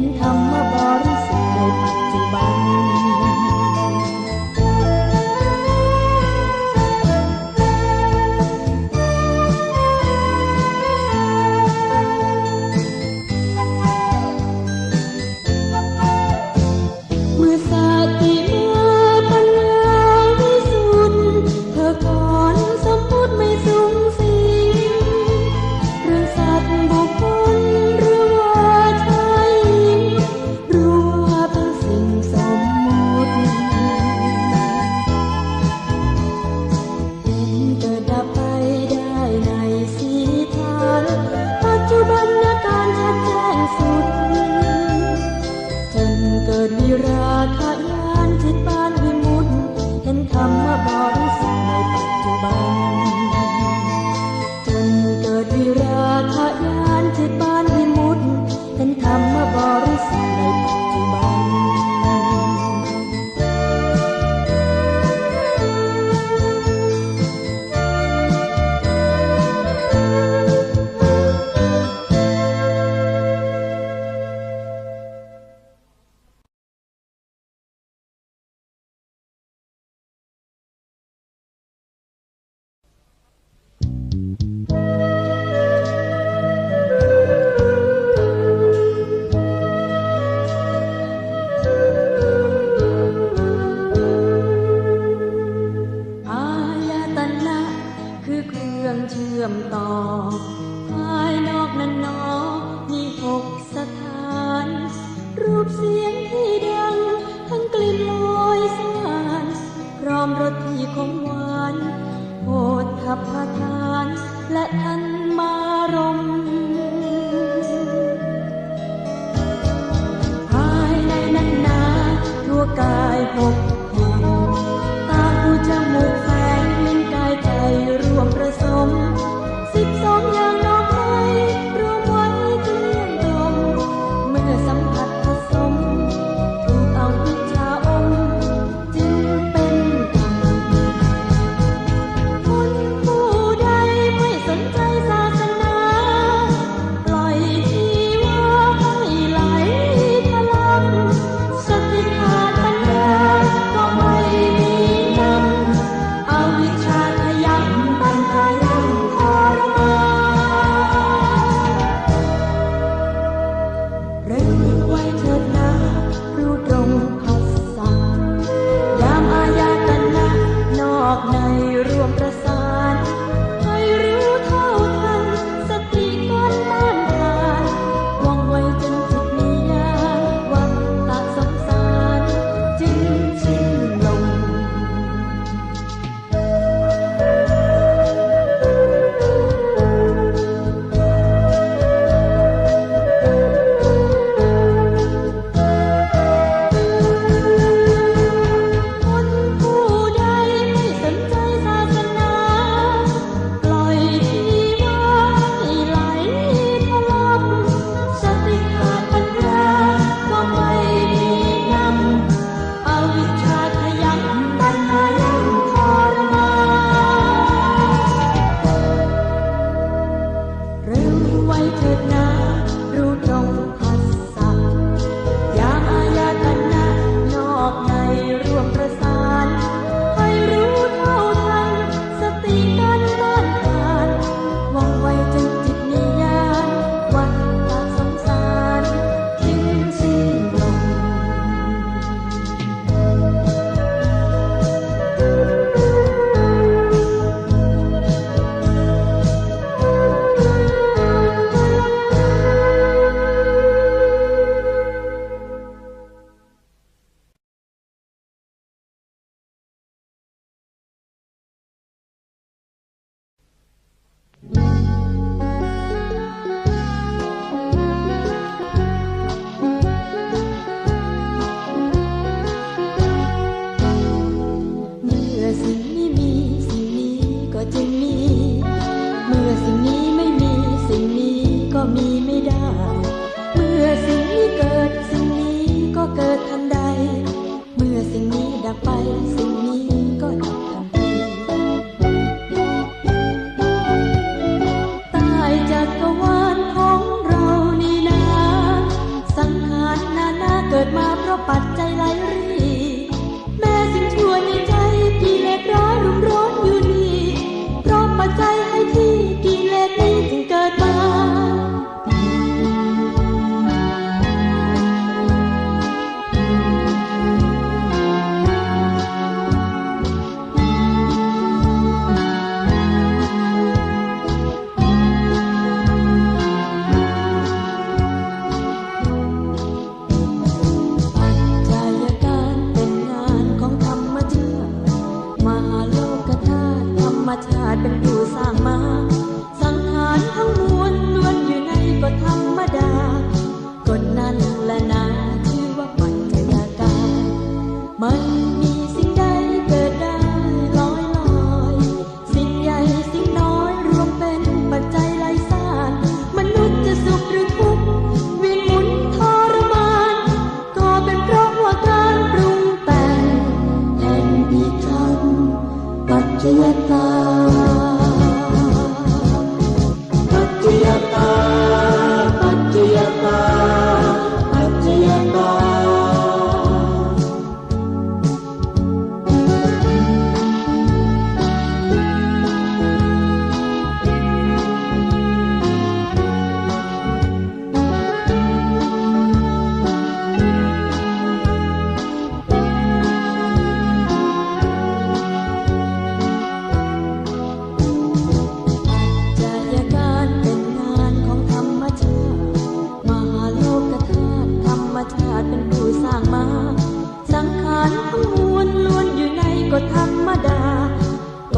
thinh thông.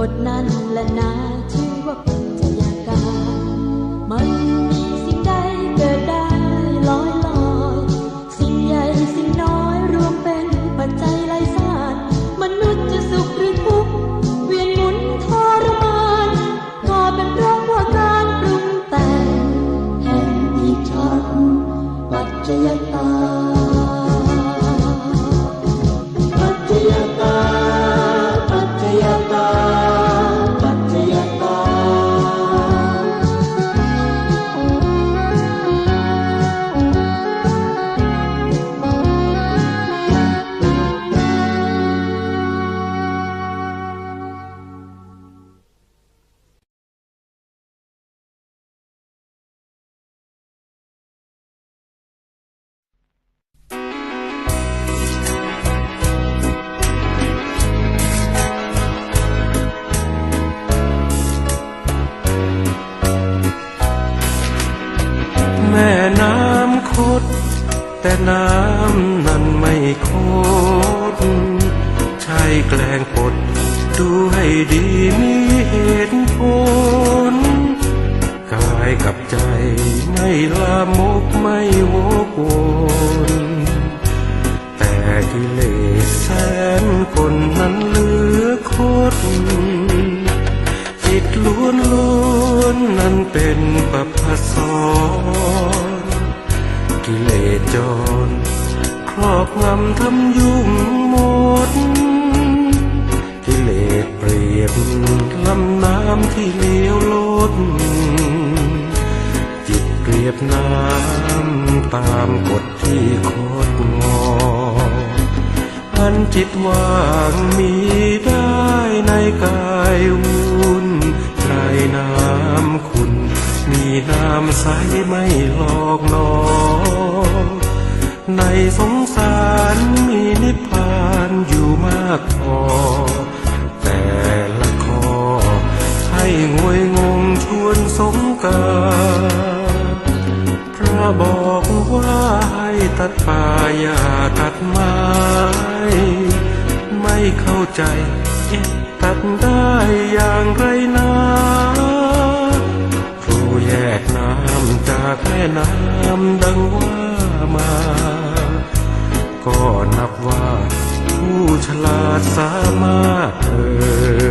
กฎนั้นและนาที่ว่าปัญยาการมัน คำยุ่งหมดกิเลสเปรียบลำน้ำที่เลี้ยวลดจิตเปรียบน้ำตามกฎที่โคตรงออันจิตว่างมีได้ในกายวุ่นไตรน้ำคุณ มีน้ำใสไม่หลอก ตัดป่าอย่าตัดไม้ ไม่เข้าใจตัดได้อย่างไรนะครูแยกน้ำจากแม่น้ำดังว่ามา ก็นับว่าผู้ฉลาดสามารถเธอ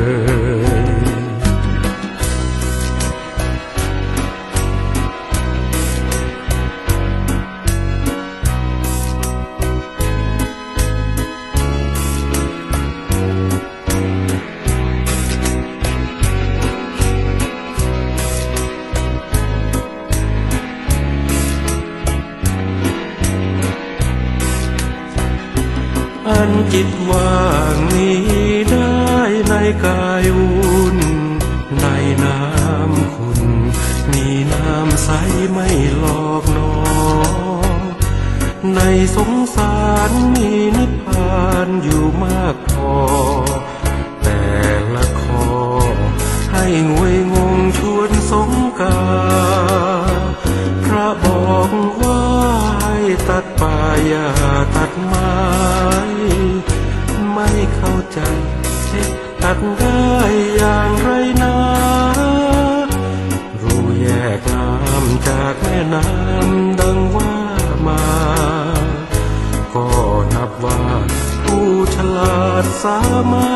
สามา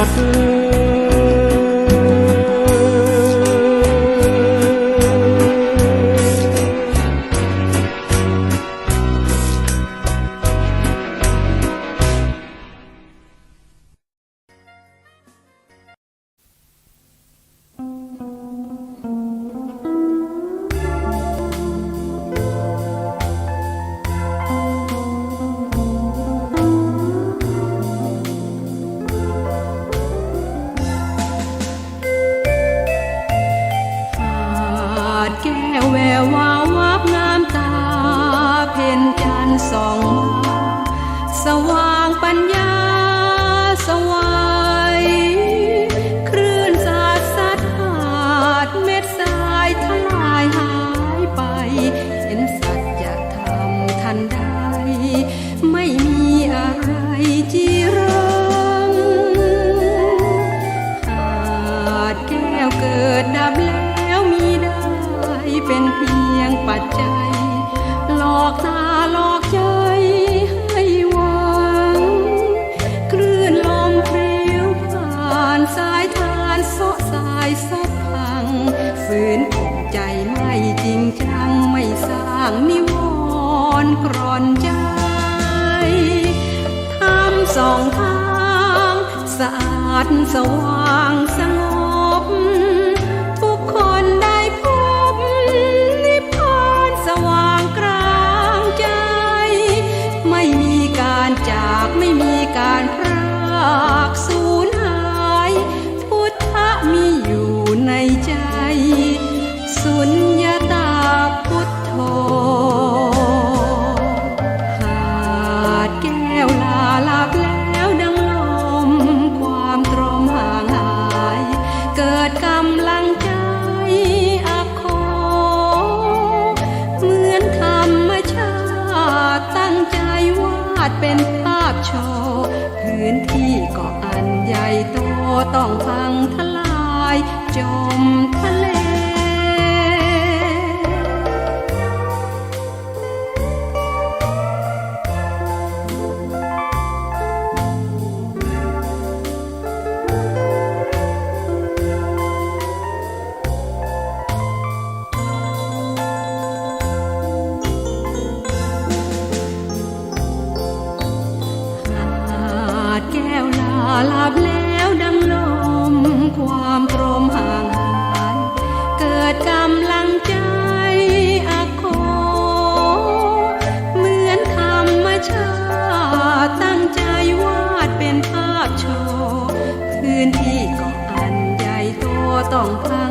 รถ ดสว่างสง ของใคร